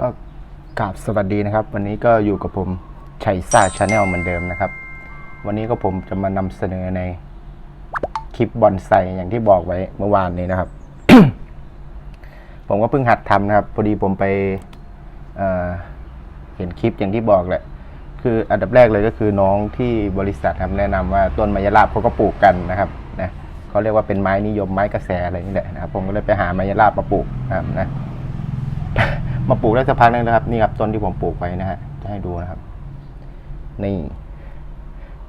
ก็กราบสวัสดีนะครับ วันนี้ก็อยู่กับผมชัยซ่าชาแนลเหมือนเดิมนะครับ วันนี้ก็ผมจะมานำเสนอในคลิปบอนไซอย่างที่บอกไว้เมื่อวานนี้นะครับ ผมก็เพิ่งหัดทำนะครับ พอดีผมไปเเห็นคลิปอย่างที่บอกแหละคืออันดับแรกเลยก็คือน้องที่บริษัทครับแนะนำว่าต้นมะยราบเขาก็ปลูกกันนะครับนะเขาเรียกว่าเป็นไม้นิยมไม้กระแสอะไรนี่แหละนะครับผมก็เลยไปหามะยราบมาปลูกนะครับนะ มาปลูกได้สักพักนึงนะครับ นี่ครับต้นที่ผมปลูกไว้นะฮะจะให้ดูนะครับ นี่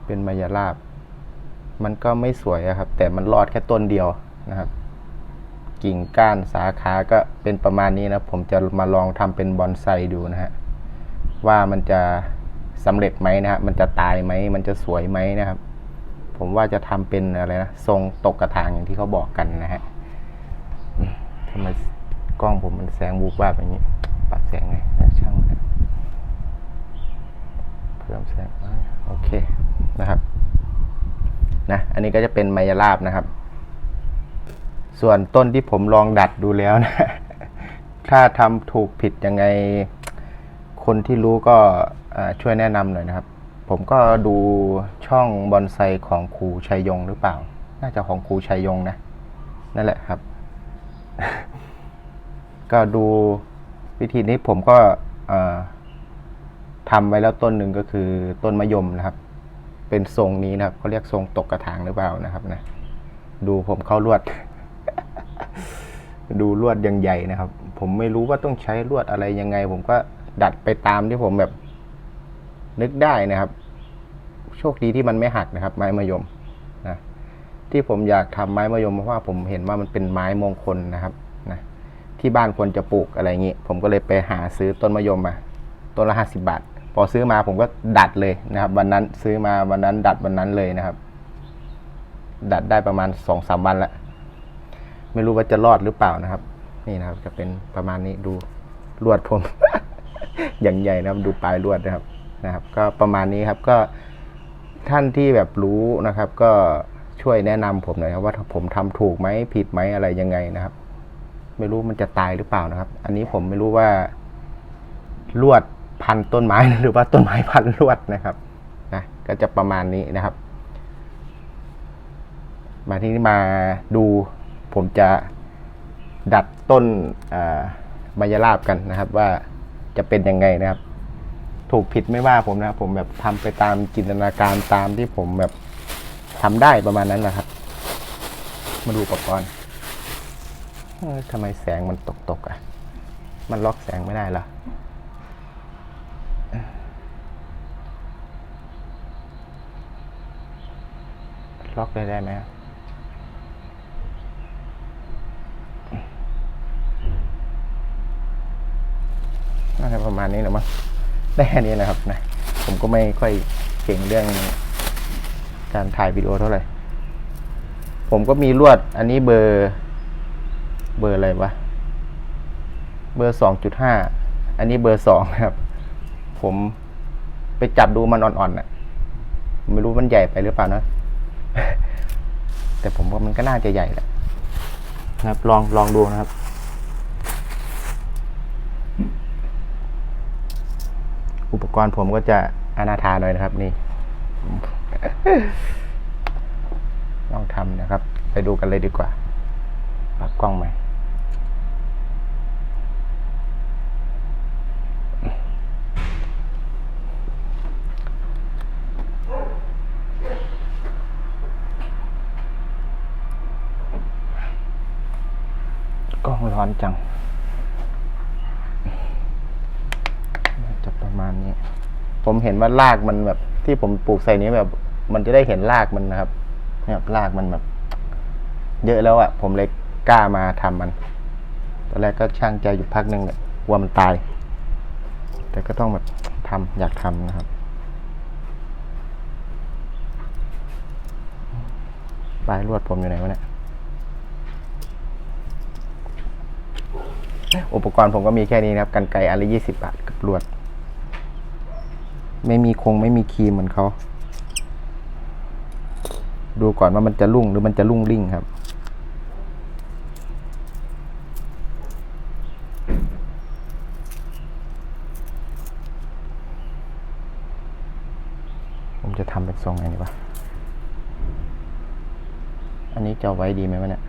เป็นมายาลาบ มันก็ไม่สวยครับ แต่มันรอดแค่ต้นเดียวนะครับ กิ่งก้านสาขาก็เป็นประมาณนี้นะผมจะมาลองทำเป็นบอนไซดูนะฮะว่ามันจะสำเร็จไหมนะฮะมันจะตายไหมมันจะสวยไหมนะครับ ผมว่าจะทำเป็นอะไรนะทรงตกกระถางอย่างที่เขาบอกกันนะฮะทำไมกล้องผมมันแสงบูบวาบอย่างนี้ ปรับแสงไงนะช่างนะเพิ่มแสงโอเคนะครับนะอันนี้ก็จะเป็นไมยราบนะครับ ส่วนต้นที่ผมลองดัดดูแล้วนะ ถ้าทำถูกผิดยังไง คนที่รู้ก็ช่วยแนะนำหน่อยนะครับ ผมก็ดูช่องบอนไซของครูชัยยงหรือเปล่า น่าจะของครูชัยยงนะ นั่นแหละครับ ก็ดู วิธีนี้ผมก็ทำไว้แล้วต้นหนึ่งก็คือต้นมะยมนะครับ เป็นทรงนี้นะครับเขาเรียกทรงตกกระถางหรือเปล่านะครับนะดูผมเข้าลวด ดูลวดยังใหญ่นะครับ ผมไม่รู้ว่าต้องใช้ลวดอะไรยังไง ผมก็ดัดไปตามที่ผมแบบ นึกได้นะครับ โชคดีที่มันไม่หักนะครับ ไม้มะยมนะที่ผมอยากทำไม้มะยมเพราะว่าผมเห็นว่ามันเป็นไม้มงคลนะครับ ที่บ้านควรจะปลูกอะไรอย่างนี้ ผมก็เลยไปหาซื้อต้นมะยมมาต้นละห้าสิบาท พอซื้อมาผมก็ดัดเลยนะครับ วันนั้นซื้อมาวันนั้นดัดวันนั้นเลยนะครับ ดัดได้ประมาณสองสามวันละไม่รู้ว่าจะรอดหรือเปล่านะครับ นี่นะครับ จะเป็นประมาณนี้ดูลวดผม อย่างใหญ่นะครับ ดูปลายลวดนะครับนะครับ ก็ประมาณนี้ครับก็ท่านที่แบบรู้นะครับ ก็ช่วยแนะนำผมหน่อยครับว่าผมทำถูกไหมผิดไหมอะไรยังไงนะครับ ไม่รู้มันจะตายหรือเปล่านะครับ อันนี้ผมไม่รู้ว่า ลวดพันต้นไม้หรือว่าต้นไม้พันลวดนะครับนะก็จะประมาณนี้นะครับ มาที่นี่มาดูผมจะดัดต้นมายาลาบกันนะครับ ว่าจะเป็นยังไงนะครับ ถูกผิดไม่ว่าผมนะครับ ผมแบบทำไปตามจินตนาการตามที่ผมแบบทำได้ประมาณนั้นนะครับ มาดูอุปกรณ์ ทำไมแสงมันตกตกอะ มันล็อกแสงไม่ได้หรอล็อกได้ได้ไหมน่าจะประมาณนี้แหละมั้งได้แค่นี้นะครับนะ ผมก็ไม่ค่อยเก่งเรื่องการถ่ายวิดีโอเท่าไหร่ ผมก็มีลวดอันนี้เบอร์ เบอร์อะไรวะ เบอร์สองจุดห้า อันนี้เบอร์สองนะครับ ผมไปจับดูมันอ่อนๆน่ะ ไม่รู้มันใหญ่ไปหรือเปล่านะ แต่ผมว่ามันก็น่าจะใหญ่แหละนะครับ ลองลองดูนะครับ อุปกรณ์ผมก็จะอนาถาหน่อยนะครับ นี่ลองทำนะครับ ไปดูกันเลยดีกว่าปักกล้องใหม่ ร้อนจัง จะประมาณนี้ ผมเห็นว่ารากมันแบบ ที่ผมปลูกใส่นี้แบบ มันจะได้เห็นรากมันนะครับเนี่ยรากมันแบบ เยอะแล้วอะ่ะ ผมเลยกล้ามาทำมัน ตอนแรกก็ช่างใจอยู่พักหนึ่งเนี่ยกลัวมันตาย แต่ก็ต้องแบบทำอยากทำนะครับ ปลายลวดผมอยู่ไหนวะเนี่ย อุปกรณ์ผมก็มีแค่นี้นะครับกันไกอันละยี่สิบบาทกับลวด ไม่มีคงไม่มีครีมเหมือนเขาดูก่อนว่ามันจะรุ่งหรือมันจะรุ่งริ่งครับ ผมจะทำเป็นทรงไงดีวะ อันนี้จะไว้ดีไหมวะเนี่ย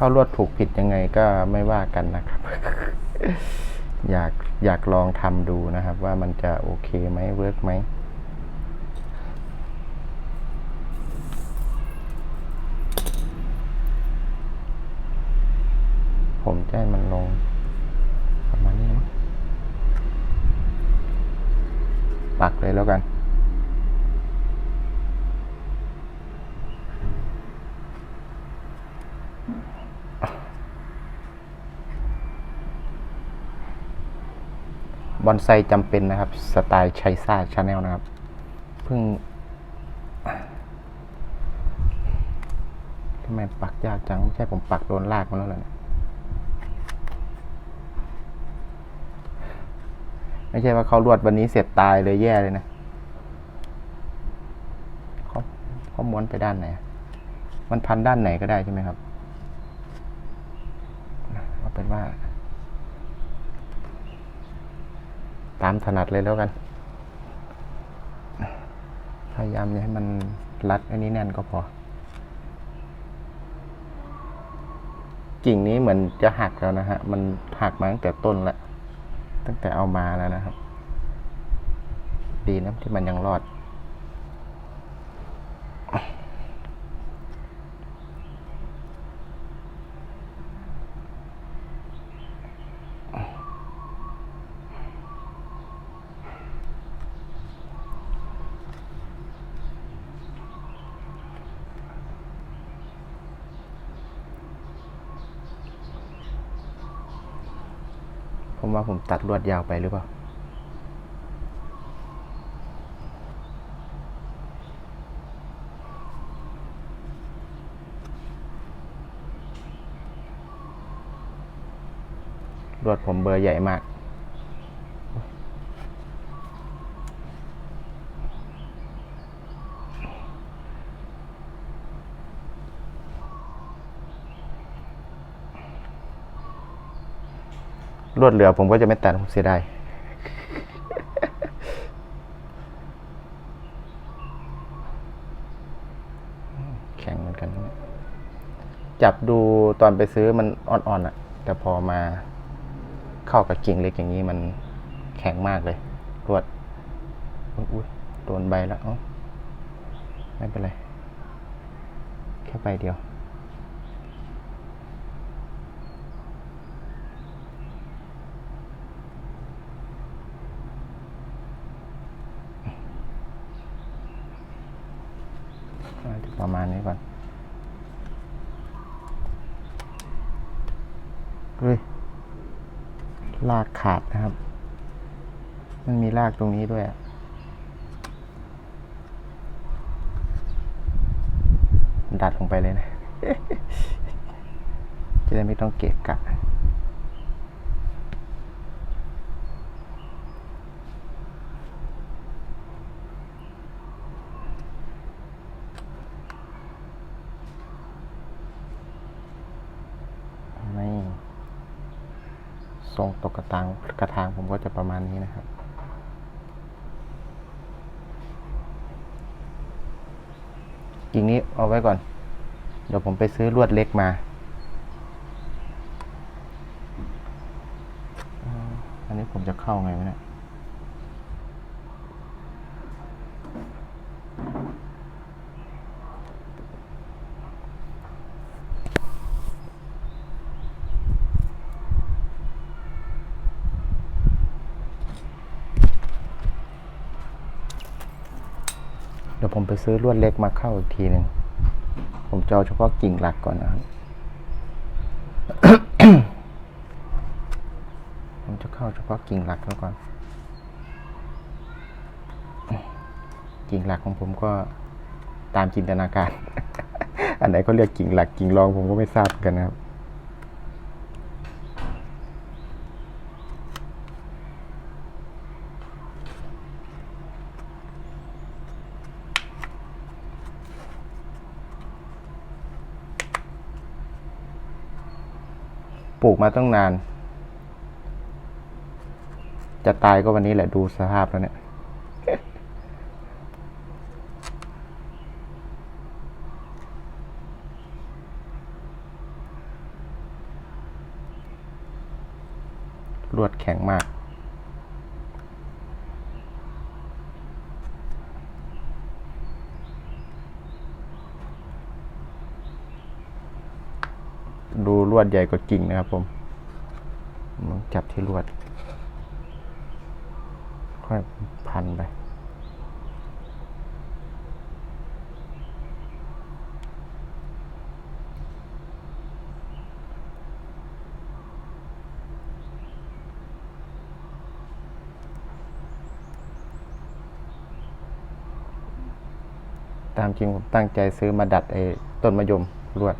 เข้าลวดผูกผิดยังไงก็ไม่ว่ากันนะครับ อยากอยากลองทำดูนะครับ ว่ามันจะโอเคไหมเวิร์กไหมผมจะให้มันลงประมาณนี้มั้งปักเลยแล้วกัน บอนไซจำเป็นนะครับ สไตล์ชัยซ่าชาแนลนะครับ เพิ่งทำไมปักยากจัง ไม่ใช่ผมปักโดนลากมาแล้วเหรอเนี่ยไม่ใช่ว่าเขาลวดวันนี้เสร็จตายเลยแย่เลยนะเขาเขาม้วนไปด้านไหน มันพันด้านไหนก็ได้ใช่ไหมครับเอาเป็นว่า ตามถนัดเลยแล้วกัน พยายามอย่าให้มันรัดอันนี้แน่นก็พอ กิ่งนี้เหมือนจะหักแล้วนะฮะ มันหักมาตั้งแต่ต้นแล้วตั้งแต่เอามาแล้วนะครับ ดีนะที่มันยังรอด ว่าผมตัดลวดยาวไปหรือเปล่า ลวดผมเบอร์ใหญ่มาก ลวดเหลือผมก็จะไม่ตัดผมเสียดายแข็งเหมือนกัน จับดูตอนไปซื้อมันอ่อนๆอะแต่พอมาเข้ากับกิ่งเล็กอย่างนี้มันแข็งมากเลยลวดอุ้ยโดนใบแล้วไม่เป็นไร แค่ใบเดียว อาจจะประมาณนี้ก่อนเฮ้ย ลาก ขาดนะครับ มันมีรากตรงนี้ด้วยดัดลงไปเลยนะ จะได้ไม่ต้องเกะกะ ไม่ ทรงตกกระตางกระทางผมก็จะประมาณนี้นะครับ กิ่งนี้เอาไว้ก่อน เดี๋ยวผมไปซื้อลวดเล็กมาอ่าอันนี้ผมจะเข้าไงวะเนี่ย เดี๋ยวผมไปซื้อลวดเล็กมาเข้าอีกทีหนึ่ง ผมจะเอาเฉพาะกิ่งหลักก่อนนะครับผมจะเข้าเฉพาะกิ่งหลักแล้วก่อน กิ่งหลักของผมก็ตามจินตนาการ อันไหนเขาเรียกกิ่งหลักกิ่งรองผมก็ไม่ทราบกันนะครับ ปลูกมาต้องนาน จะตายก็วันนี้แหละดูสภาพแล้วเนี่ย ลวดแข็งมาก ดูล วดใหญ่กว่ากิ่งนะครับผมลองจับที่ลวด ค่อยพันไปตามจริงผมตั้งใจซื้อมาดัดไอ้ต้นมะยมลวด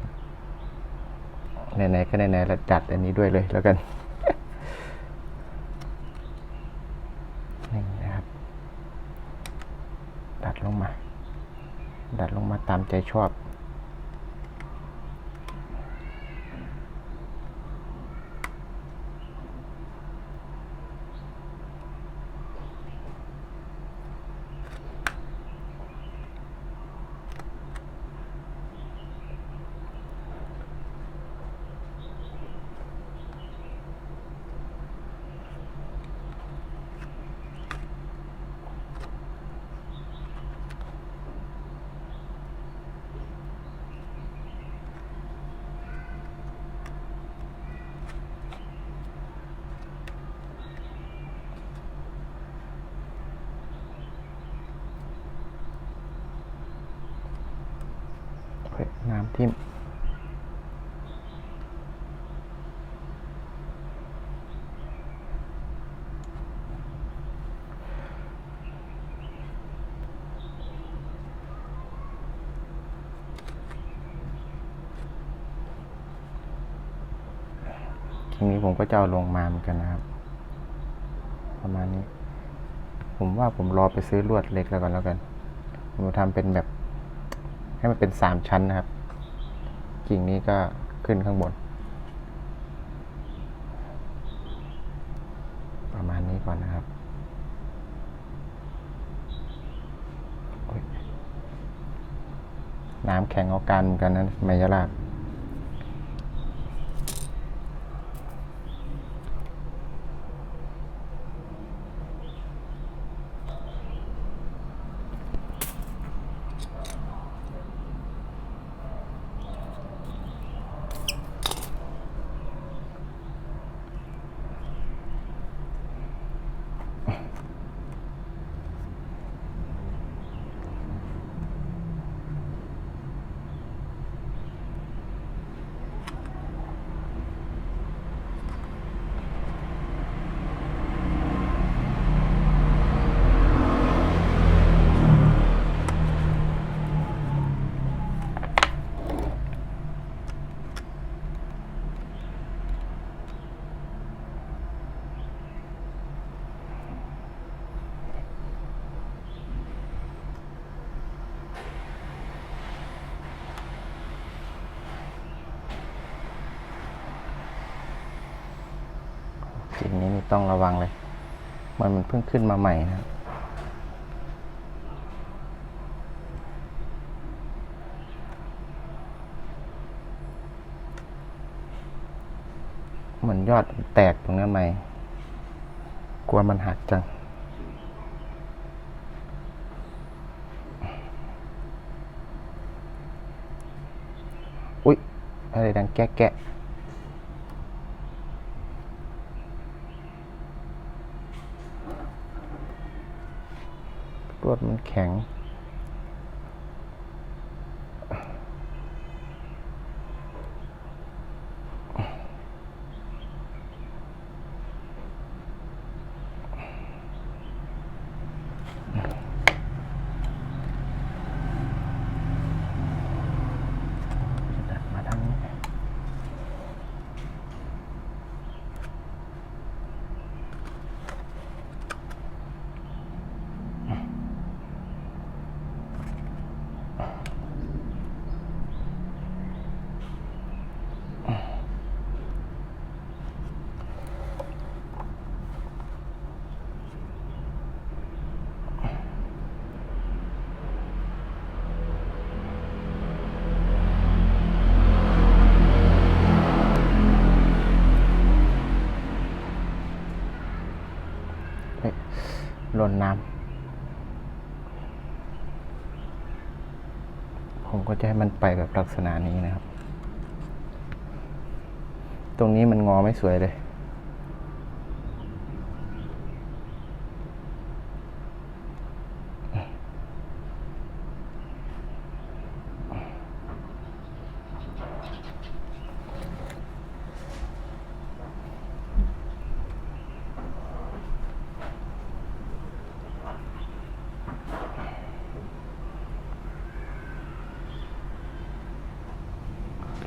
ไหนๆก็ไหนๆแล้วดัดอันนี้ด้วยเลยแล้วกันนี่นะครับ ดัดลงมา ดัดลงมาตามใจชอบ น้ำทิ่มทีนี้ผมก็จะเอาลงมาเหมือนกันนะครับ ประมาณนี้ ผมว่าผมรอไปซื้อลวดเล็กแล้วกันแล้วกัน ผมทำเป็นแบบ ให้มันเป็นสามชั้นนะครับ กิ่งนี้ก็ขึ้นข้างบน ประมาณนี้ก่อนนะครับน้ำแข็งเอาการเหมือนกันนะไมยลาบกิ่งนี้นี่ ต้องระวังเลย มันมันเพิ่งขึ้นมาใหม่นะครับเหมือนยอดแตกตรงนั้นไหม กลัวมันหักจัง อุ๊ย อะไรดังแกะแกะรวด มันแข็งดัดมาทางนี้ ล นน้ำ ผมก็จะให้มันไปแบบลักษณะนี้นะครับ ตรงนี้มันงอไม่สวยเลย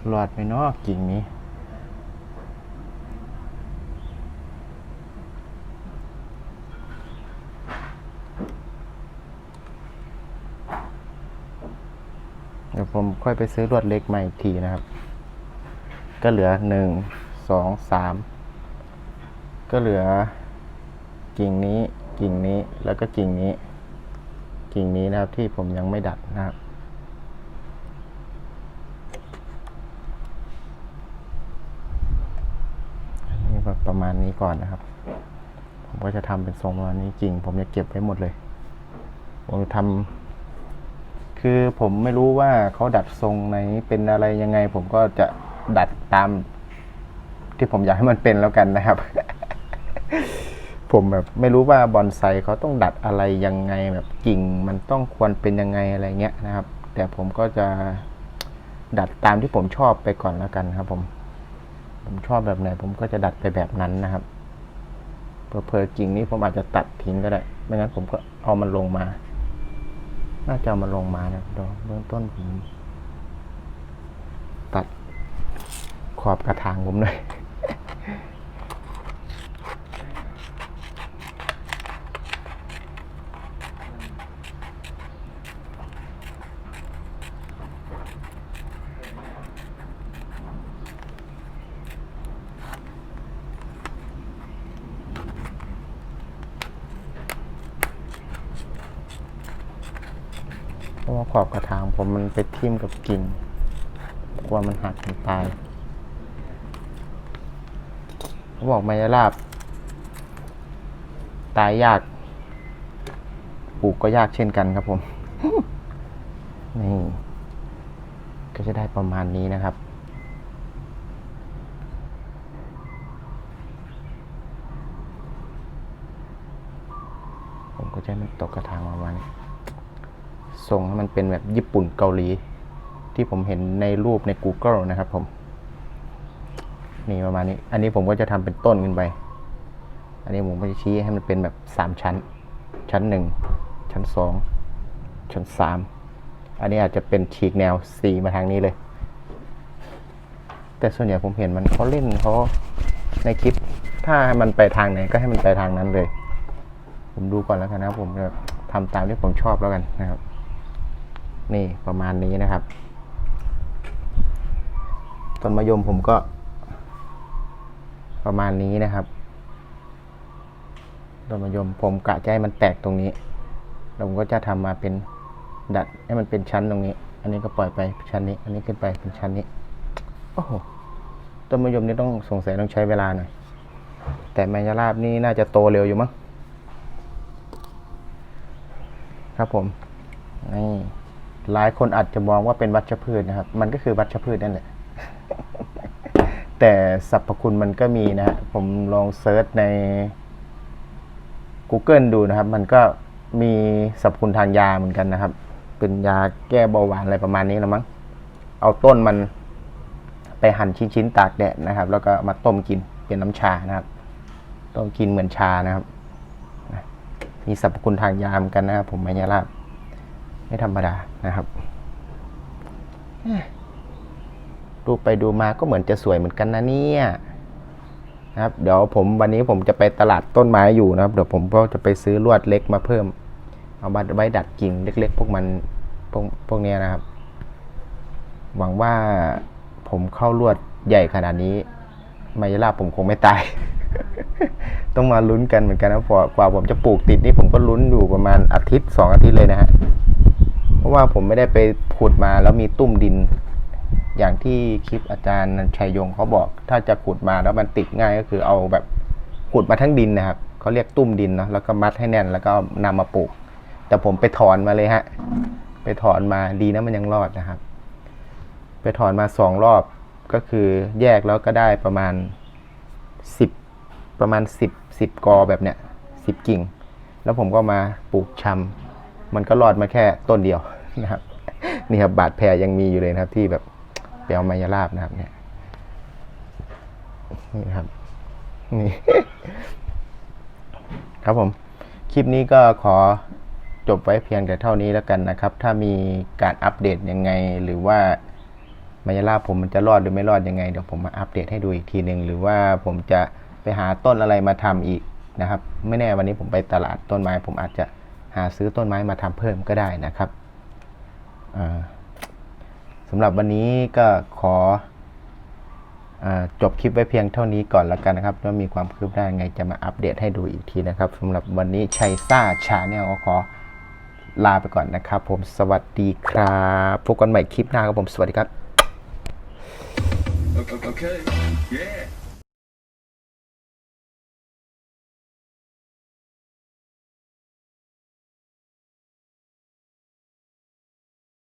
หล อดไปเนอกกิ่งนี้ เดี๋ยวผมค่อยไปซื้อลวดเล็กใหม่อีกทีนะครับ ก็เหลือหนึ่งสองสามก็เหลือ กิ่งนี้กิ่งนี้แล้วก็กิ่งนี้ กิ่งนี้นะครับที่ผมยังไม่ดัดนะครับ อันนี้แบบประมาณ นี้ก่อนนะครับ ผมก็จะทำเป็นทรงประมาณนี้จริง ผมจะเก็บไว้หมดเลย ผมจะทำคือผมไม่รู้ว่าเขาดัดทรงไหนเป็นอะไรยังไง ผมก็จะดัดตาม ที่ผมอยากให้มันเป็นแล้วกันนะครับ ผมแบบไม่รู้ว่าบอนไซเขาต้องดัดอะไรยังไงแบบกิ่งมันต้องควรเป็นยังไงอะไรเงี้ยนะครับ แต่ผมก็จะดัดตามที่ผมชอบไปก่อนแล้วกันครับ ผม ผมชอบแบบไหนผมก็จะดัดไปแบบนั้นนะครับ เพอๆกิ่งนี้ผมอาจจะตัดทิ้งก็ได้ ไม่งั้นผมก็เอามันลงมา น่าจะเอามันลงมานะดี๋ยวเบื้องต้นผมตัดขอบกระถางผมหน่อย เพราะว่าขอบกระถางผมมันไปทิ่มกับกิ่งกลัวมันหักมันตายเขาบอกไมยราบ ตายยาก ปลูกก็ยากเช่นกันครับผม นี่ก็จะได้ประมาณนี้นะครับ ผมก็จะมันตกกระถางประมาณนี้ ทรงให้มันเป็นแบบญี่ปุ่นเกาหลี ที่ผมเห็นในรูปใน Google นะครับผม นี่ประมาณนี้ อันนี้ผมก็จะทำเป็นต้นขึ้นไป อันนี้ผมก็จะชี้ให้มันเป็นแบบสามชั้น ชั้นหนึ่งชั้นสองชั้นสามอันนี้อาจจะเป็นฉีกแนวสีมาทางนี้เลย แต่ส่วนใหญ่ผมเห็นมันเขาเล่นเขาในคลิป ถ้ามันไปทางไหนก็ให้มันไปทางนั้นเลย ผมดูก่อนแล้วกันนะผมจะทำตามที่ผมชอบแล้วกันนะครับ นี่ประมาณนี้นะครับ ต้นมะยมผมก็ ประมาณนี้นะครับต้นมะยมผมกะจะให้มันแตกตรงนี้แล้วผมก็จะทำมาเป็นดัดให้มันเป็นชั้นตรงนี้ อันนี้ก็ปล่อยไปชั้นนี้ อันนี้ขึ้นไปเป็นชั้นนี้โอ้โหต้นมะยมนี่ต้องสงสัยต้องใช้เวลาหน่อยแต่แมงยราบนี่น่าจะโตเร็วอยู่มั้งครับผมนี่ หลายคนอาจจะมองว่าเป็นวัชพืชนะครับ มันก็คือวัชพืชนั่นแหละ แต่สรรพคุณมันก็มีนะฮะผมลองเซิร์ชใน Google ดูนะครับ มันก็มีสรรพคุณทางยาเหมือนกันนะครับ เป็นยาแก้เบาหวานอะไรประมาณนี้ล้วมั้ง เอาต้นมันไปหั่นชิ้นๆตากแดดนะครับ แล้วก็มาต้มกินเป็นน้ำชานะครับ ต้มกินเหมือนชานะครับ มีสรรพคุณทางยาเหมอนกันนะครับ ผมไมยาลาบ ไม่ธรรมดานะครับดูไปดูมาก็เหมือนจะสวยเหมือนกันนะเนี่ยนะครับ เดี๋ยวผมวันนี้ผมจะไปตลาดต้นไม้อยู่นะครับ เดี๋ยวผมก็จะไปซื้อลวดเล็กมาเพิ่ม เอามาไว้ดัดกิ่งเล็ก ๆ พวกมันพวกพวกเนี้ยนะครับ หวังว่าผมเข้าลวดใหญ่ขนาดนี้ไมยาลาบผมคงไม่ตาย ต้องมาลุ้นกันเหมือนกันนะพอกว่าผมจะปลูกติดนี่ผมก็ลุ้นอยู่ประมาณอาทิตย์สองอาทิตย์เลยนะฮะ เพราะว่าผมไม่ได้ไปขุดมาแล้วมีตุ้มดิน อย่างที่คลิปอาจารย์ชัยยงเขาบอก ถ้าจะขุดมาแล้วมันติดง่ายก็คือเอาแบบขุดมาทั้งดินนะครับเขาเรียกตุ้มดินเนาะแล้วก็มัดให้แน่นแล้วก็นำมาปลูก แต่ผมไปถอนมาเลยฮะ ไปถอนมาดีนะมันยังรอดนะครับ ไปถอนมาสองรอบก็คือแยกแล้วก็ได้ประมาณสิบประมาณสิบสิบกอแบบเนี้ยสิบกิ่ง แล้วผมก็มาปลูกชำ มันก็รอดมาแค่ต้นเดียวนะครับนี่ครับบาดแผลยังมีอยู่เลยนะครับ ที่แบบไปเอามายาลาบนะครับเนี่ยนี่นะครับนี่ครับผมคลิปนี้ก็ขอจบไว้เพียงแต่เท่านี้แล้วกันนะครับ ถ้ามีการอัปเดตยังไง หรือว่ามายาลาผมมันจะรอดหรือไม่รอดยังไงเดี๋ยวผมมาอัปเดตให้ดูอีกทีหนึ่งหรือว่าผมจะไปหาต้นอะไรมาทำอีกนะครับ ไม่แน่วันนี้ผมไปตลาดต้นไม้ผมอาจจะ หาซื้อต้นไม้มาทำเพิ่มก็ได้นะครับอ่าสำหรับวันนี้ก็ขออจบคลิปไว้เพียงเท่านี้ก่อนแล้วกันนะครับแล้วมีความคืบหน้าไงจะมาอัปเดตให้ดูอีกทีนะครับสำหรับวันนี้ชัยซ่าชาแนลก็ขอลาไปก่อนนะครับ ผมสวัสดีครับพบกันใหม่คลิปหน้าครับผมสวัสดีครับ Okay. okay. Yeah.